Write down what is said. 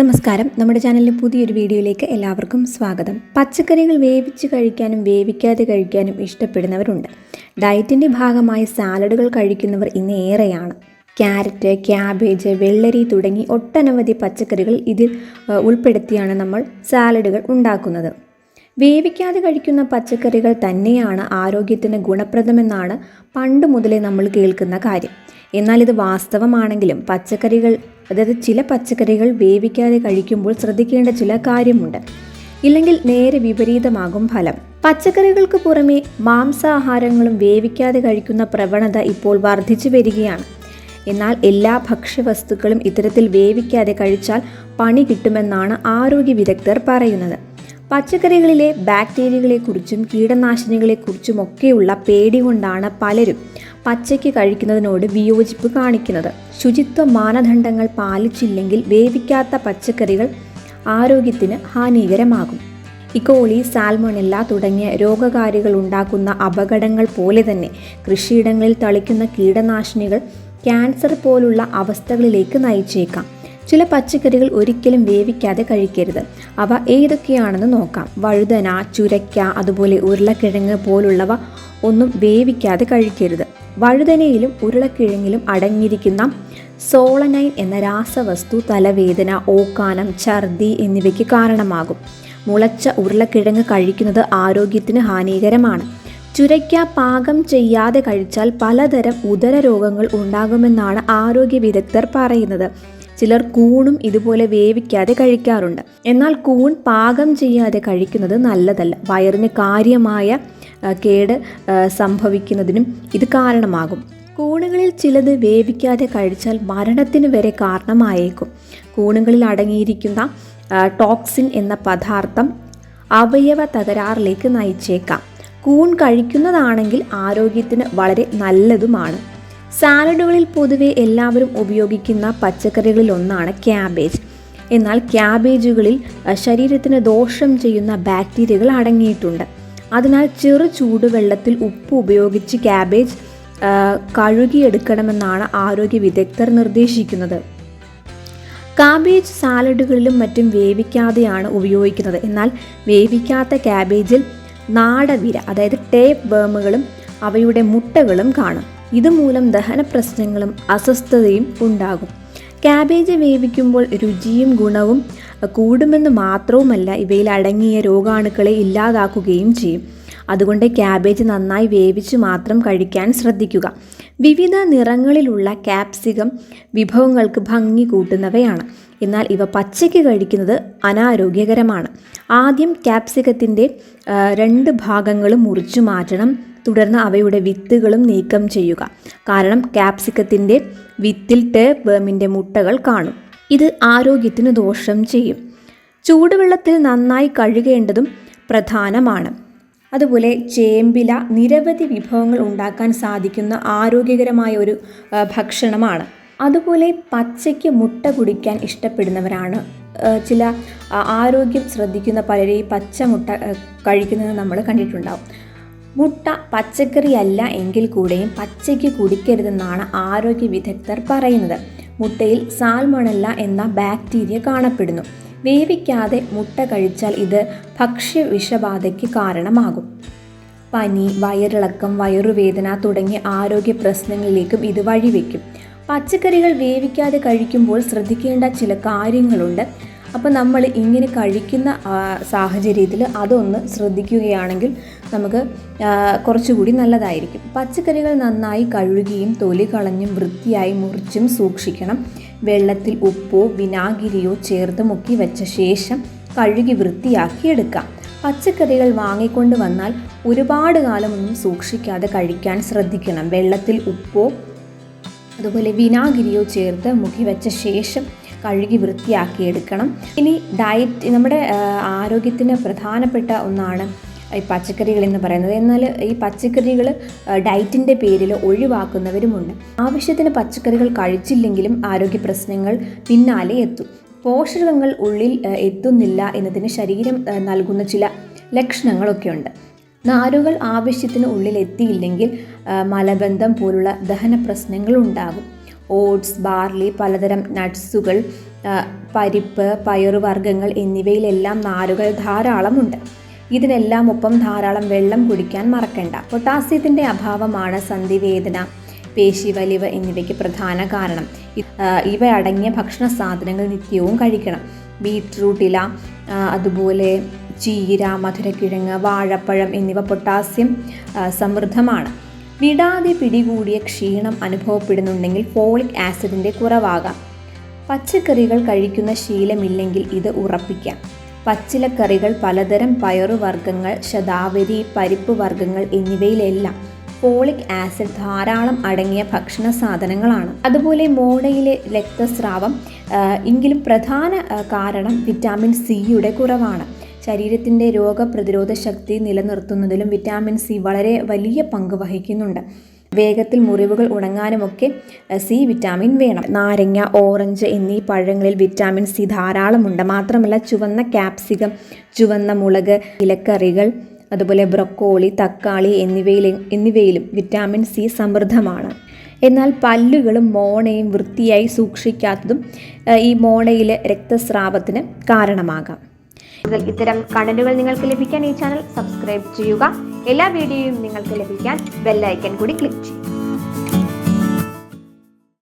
നമസ്കാരം. നമ്മുടെ ചാനലിലെ പുതിയൊരു വീഡിയോയിലേക്ക് എല്ലാവർക്കും സ്വാഗതം. പച്ചക്കറികൾ വേവിച്ച് കഴിക്കാനും വേവിക്കാതെ കഴിക്കാനും ഇഷ്ടപ്പെടുന്നവരുണ്ട്. ഡയറ്റിന്റെ ഭാഗമായി സാലഡുകൾ കഴിക്കുന്നവർ ഇന്ന് ഏറെയാണ്. ക്യാരറ്റ് ക്യാബേജ് വെള്ളരി തുടങ്ങി ഒട്ടനവധി പച്ചക്കറികൾ ഇതിൽ ഉൾപ്പെടുത്തിയാണ് നമ്മൾ സാലഡുകൾ ഉണ്ടാക്കുന്നത്. വേവിക്കാതെ കഴിക്കുന്ന പച്ചക്കറികൾ തന്നെയാണ് ആരോഗ്യത്തിന് ഗുണപ്രദമെന്നാണ് പണ്ട് മുതലേ നമ്മൾ കേൾക്കുന്ന കാര്യം. എന്നാൽ ഇത് വാസ്തവമാണെങ്കിലും പച്ചക്കറികൾ അതായത് ചില പച്ചക്കറികൾ വേവിക്കാതെ കഴിക്കുമ്പോൾ ശ്രദ്ധിക്കേണ്ട ചില കാര്യമുണ്ട്. ഇല്ലെങ്കിൽ നേരെ വിപരീതമാകും ഫലം. പച്ചക്കറികൾക്ക് പുറമെ മാംസാഹാരങ്ങളും വേവിക്കാതെ കഴിക്കുന്ന പ്രവണത ഇപ്പോൾ വർദ്ധിച്ചു വരികയാണ്. എന്നാൽ എല്ലാ ഭക്ഷ്യവസ്തുക്കളും ഇത്തരത്തിൽ വേവിക്കാതെ കഴിച്ചാൽ പണി കിട്ടുമെന്നാണ് ആരോഗ്യ വിദഗ്ധർ പറയുന്നത്. പച്ചക്കറികളിലെ ബാക്ടീരിയകളെക്കുറിച്ചും കീടനാശിനികളെക്കുറിച്ചും ഒക്കെയുള്ള പേടി കൊണ്ടാണ് പലരും പച്ചയ്ക്ക് കഴിക്കുന്നതിനോട് വിയോജിപ്പ് കാണിക്കുന്നത്. ശുചിത്വ മാനദണ്ഡങ്ങൾ പാലിച്ചില്ലെങ്കിൽ വേവിക്കാത്ത പച്ചക്കറികൾ ആരോഗ്യത്തിന് ഹാനികരമാകും. ഇക്കോളി സാൽമോണില്ല തുടങ്ങിയ രോഗകാരികൾ ഉണ്ടാക്കുന്ന അപകടങ്ങൾ പോലെ തന്നെ കൃഷിയിടങ്ങളിൽ തളിക്കുന്ന കീടനാശിനികൾ ക്യാൻസർ പോലുള്ള അവസ്ഥകളിലേക്ക് നയിച്ചേക്കാം. ചില പച്ചക്കറികൾ ഒരിക്കലും വേവിക്കാതെ കഴിക്കരുത്. അവ ഏതൊക്കെയാണെന്ന് നോക്കാം. വഴുതന ചുരയ്ക്ക അതുപോലെ ഉരുളക്കിഴങ്ങ് പോലുള്ളവ ഒന്നും വേവിക്കാതെ കഴിക്കരുത്. വഴുതനയിലും ഉരുളക്കിഴങ്ങിലും അടങ്ങിയിരിക്കുന്ന സോളനൈൻ എന്ന രാസവസ്തു തലവേദന ഓക്കാനം ഛർദി എന്നിവയ്ക്ക് കാരണമാകും. മുളച്ച ഉരുളക്കിഴങ്ങ് കഴിക്കുന്നത് ആരോഗ്യത്തിന് ഹാനികരമാണ്. ചുരയ്ക്ക പാകം ചെയ്യാതെ കഴിച്ചാൽ പലതരം ഉദര രോഗങ്ങൾ ഉണ്ടാകുമെന്നാണ് ആരോഗ്യ വിദഗ്ധർ പറയുന്നത്. ചിലർ കൂണും ഇതുപോലെ വേവിക്കാതെ കഴിക്കാറുണ്ട്. എന്നാൽ കൂൺ പാകം ചെയ്യാതെ കഴിക്കുന്നത് നല്ലതല്ല. വയറിന് കാര്യമായ കേട് സംഭവിക്കുന്നതിനും ഇത് കാരണമാകും. കൂണുകളിൽ ചിലത് വേവിക്കാതെ കഴിച്ചാൽ മരണത്തിന് വരെ കാരണമായേക്കും. കൂണുകളിൽ അടങ്ങിയിരിക്കുന്ന ടോക്സിൻ എന്ന പദാർത്ഥം അവയവ തകരാറിലേക്ക് നയിച്ചേക്കാം. കൂൺ കഴിക്കുന്നതാണെങ്കിൽ ആരോഗ്യത്തിന് വളരെ നല്ലതുമാണ്. സാലഡുകളിൽ പൊതുവെ എല്ലാവരും ഉപയോഗിക്കുന്ന പച്ചക്കറികളിൽ ഒന്നാണ് ക്യാബേജ്. എന്നാൽ ക്യാബേജുകളിൽ ശരീരത്തിന് ദോഷം ചെയ്യുന്ന ബാക്ടീരിയകൾ അടങ്ങിയിട്ടുണ്ട്. അതിനാൽ ചെറു ചൂടുവെള്ളത്തിൽ ഉപ്പ് ഉപയോഗിച്ച് ക്യാബേജ് കഴുകിയെടുക്കണമെന്നാണ് ആരോഗ്യ വിദഗ്ധർ നിർദ്ദേശിക്കുന്നത്. കാബേജ് സാലഡുകളിലും മറ്റും വേവിക്കാതെയാണ് ഉപയോഗിക്കുന്നത്. എന്നാൽ വേവിക്കാത്ത ക്യാബേജിൽ നാടവിര അതായത് ടേപ്പ് ബേമുകളും അവയുടെ മുട്ടകളും കാണും. ഇതുമൂലം ദഹന പ്രശ്നങ്ങളും അസ്വസ്ഥതയും ഉണ്ടാകും. ക്യാബേജ് വേവിക്കുമ്പോൾ രുചിയും ഗുണവും കൂടുമെന്ന് മാത്രവുമല്ല ഇവയിൽ അടങ്ങിയ രോഗാണുക്കളെ ഇല്ലാതാക്കുകയും ചെയ്യും. അതുകൊണ്ട് ക്യാബേജ് നന്നായി വേവിച്ച് മാത്രം കഴിക്കാൻ ശ്രദ്ധിക്കുക. വിവിധ നിറങ്ങളിലുള്ള ക്യാപ്സികം വിഭവങ്ങൾക്ക് ഭംഗി കൂട്ടുന്നവയാണ്. എന്നാൽ ഇവ പച്ചയ്ക്ക് കഴിക്കുന്നത് അനാരോഗ്യകരമാണ്. ആദ്യം ക്യാപ്സികത്തിന്റെ രണ്ട് ഭാഗങ്ങളും മുറിച്ചു മാറ്റണം. തുടർന്ന് അവയുടെ വിത്തുകളും നീക്കം ചെയ്യുക. കാരണം ക്യാപ്സിക്കത്തിന്റെ വിത്തിൽ ടേപ്പ് വേമിന്റെ മുട്ടകൾ കാണും. ഇത് ആരോഗ്യത്തിന് ദോഷം ചെയ്യും. ചൂടുവെള്ളത്തിൽ നന്നായി കഴുകേണ്ടതും പ്രധാനമാണ്. അതുപോലെ ചേമ്പില നിരവധി വിഭവങ്ങൾ ഉണ്ടാക്കാൻ സാധിക്കുന്ന ആരോഗ്യകരമായ ഒരു ഭക്ഷണമാണ്. അതുപോലെ പച്ചയ്ക്ക് മുട്ട കുടിക്കാൻ ഇഷ്ടപ്പെടുന്നവരാണ്. ചില ആരോഗ്യം ശ്രദ്ധിക്കുന്ന പലരെയും പച്ചമുട്ട പച്ച മുട്ട കഴിക്കുന്നത് നമ്മൾ കണ്ടിട്ടുണ്ടാവും. മുട്ട പച്ചക്കറിയല്ല എങ്കിൽ കൂടെയും പച്ചയ്ക്ക് കുടിക്കരുതെന്നാണ് ആരോഗ്യ വിദഗ്ധർ പറയുന്നത്. മുട്ടയിൽ സാൽമണല്ല എന്ന ബാക്ടീരിയ കാണപ്പെടുന്നു. വേവിക്കാതെ മുട്ട കഴിച്ചാൽ ഇത് ഭക്ഷ്യ വിഷബാധയ്ക്ക് കാരണമാകും. പനി വയറിളക്കം വയറുവേദന തുടങ്ങിയ ആരോഗ്യ പ്രശ്നങ്ങളിലേക്കും ഇത് വഴിവെക്കും. പച്ചക്കറികൾ വേവിക്കാതെ കഴിക്കുമ്പോൾ ശ്രദ്ധിക്കേണ്ട ചില കാര്യങ്ങളുണ്ട്. അപ്പോൾ നമ്മൾ ഇങ്ങനെ കഴിക്കുന്ന സാഹചര്യത്തിൽ അതൊന്ന് ശ്രദ്ധിക്കുകയാണെങ്കിൽ നമുക്ക് കുറച്ചുകൂടി നല്ലതായിരിക്കും. പച്ചക്കറികൾ നന്നായി കഴുകിയും തൊലി കളഞ്ഞും വൃത്തിയായി മുറിച്ചും സൂക്ഷിക്കണം. വെള്ളത്തിൽ ഉപ്പോ വിനാഗിരിയോ ചേർത്ത് മുക്കി വെച്ച ശേഷം കഴുകി വൃത്തിയാക്കി എടുക്കാം. പച്ചക്കറികൾ വാങ്ങിക്കൊണ്ട് വന്നാൽ ഒരുപാട് കാലമൊന്നും സൂക്ഷിക്കാതെ കഴിക്കാൻ ശ്രദ്ധിക്കണം. വെള്ളത്തിൽ ഉപ്പോ അതുപോലെ വിനാഗിരിയോ ചേർത്ത് മുക്കി വെച്ച ശേഷം കഴുകി വൃത്തിയാക്കി എടുക്കണം. ഇനി ഡയറ്റ് നമ്മുടെ ആരോഗ്യത്തിന് പ്രധാനപ്പെട്ട ഒന്നാണ് ഈ പച്ചക്കറികൾ എന്ന് പറയുന്നത്. എന്നാൽ ഈ പച്ചക്കറികൾ ഡയറ്റിന്റെ പേരിൽ ഒഴിവാക്കുന്നവരുമുണ്ട്. ആവശ്യത്തിന് പച്ചക്കറികൾ കഴിച്ചില്ലെങ്കിലും ആരോഗ്യ പ്രശ്നങ്ങൾ പിന്നാലെ എത്തും. പോഷകങ്ങൾ ഉള്ളിൽ എത്തുന്നില്ല എന്നതിന് ശരീരം നൽകുന്ന ചില ലക്ഷണങ്ങളൊക്കെയുണ്ട് നാരുകൾ ആവശ്യത്തിന് ഉള്ളിൽ എത്തിയില്ലെങ്കിൽ മലബന്ധം പോലുള്ള ദഹന പ്രശ്നങ്ങൾ ഉണ്ടാകും. ഓട്സ് ബാർലി പലതരം നട്ട്സുകൾ പരിപ്പ് പയറുവർഗങ്ങൾ എന്നിവയിലെല്ലാം നാരുകൾ ധാരാളമുണ്ട്. ഇതിനെല്ലാം ഒപ്പം ധാരാളം വെള്ളം കുടിക്കാൻ മറക്കണ്ട. പൊട്ടാസ്യത്തിന്റെ അഭാവമാണ് സന്ധിവേദന പേശിവലിവ് എന്നിവയ്ക്ക് പ്രധാന കാരണം. ഇവ അടങ്ങിയ ഭക്ഷണ സാധനങ്ങൾ നിത്യവും കഴിക്കണം. ഇല അതുപോലെ ചീര മധുരക്കിഴങ്ങ് വാഴപ്പഴം എന്നിവ പൊട്ടാസ്യം സമൃദ്ധമാണ്. വിടാതെ പിടികൂടിയ ക്ഷീണം അനുഭവപ്പെടുന്നുണ്ടെങ്കിൽ ഫോളിക് ആസിഡിന്റെ കുറവാകാം. പച്ചക്കറികൾ കഴിക്കുന്ന ശീലമില്ലെങ്കിൽ ഇത് ഉറപ്പിക്കാം. പച്ചിലക്കറികൾ പലതരം പയറുവർഗങ്ങൾ ശതാവരി പരിപ്പ് വർഗങ്ങൾ എന്നിവയിലെല്ലാം ഫോളിക് ആസിഡ് ധാരാളം അടങ്ങിയ ഭക്ഷണ സാധനങ്ങളാണ്. അതുപോലെ മോണയിലെ രക്തസ്രാവം എങ്കിലും പ്രധാന കാരണം വിറ്റാമിൻ സിയുടെ കുറവാണ്. ശരീരത്തിന്റെ രോഗപ്രതിരോധ ശക്തി നിലനിർത്തുന്നതിലും വിറ്റാമിൻ സി വളരെ വലിയ പങ്ക് വഹിക്കുന്നുണ്ട്. വേഗത്തിൽ മുറിവുകൾ ഉണങ്ങാനുമൊക്കെ സി വിറ്റാമിൻ വേണം. നാരങ്ങ ഓറഞ്ച് എന്നീ പഴങ്ങളിൽ വിറ്റാമിൻ സി ധാരാളമുണ്ട്. മാത്രമല്ല ചുവന്ന ക്യാപ്സികം ചുവന്ന മുളക് ഇലക്കറികൾ അതുപോലെ ബ്രൊക്കോളി തക്കാളി എന്നിവയിൽ എന്നിവയിലും വിറ്റാമിൻ സി സമൃദ്ധമാണ്. എന്നാൽ പല്ലുകളും മോണയും വൃത്തിയായി സൂക്ഷിക്കാത്തതും ഈ മോണയിലെ രക്തസ്രാവത്തിന് കാരണമാകാം. കൂടുതൽ ഇത്തരം കണ്ടന്റുകൾ നിങ്ങൾക്ക് ലഭിക്കാൻ ഈ ചാനൽ സബ്സ്ക്രൈബ് ചെയ്യുക. എല്ലാ വീഡിയോയും നിങ്ങൾക്ക് ലഭിക്കാൻ ബെല്ലൈക്കൺ കൂടി ക്ലിക്ക് ചെയ്യുക.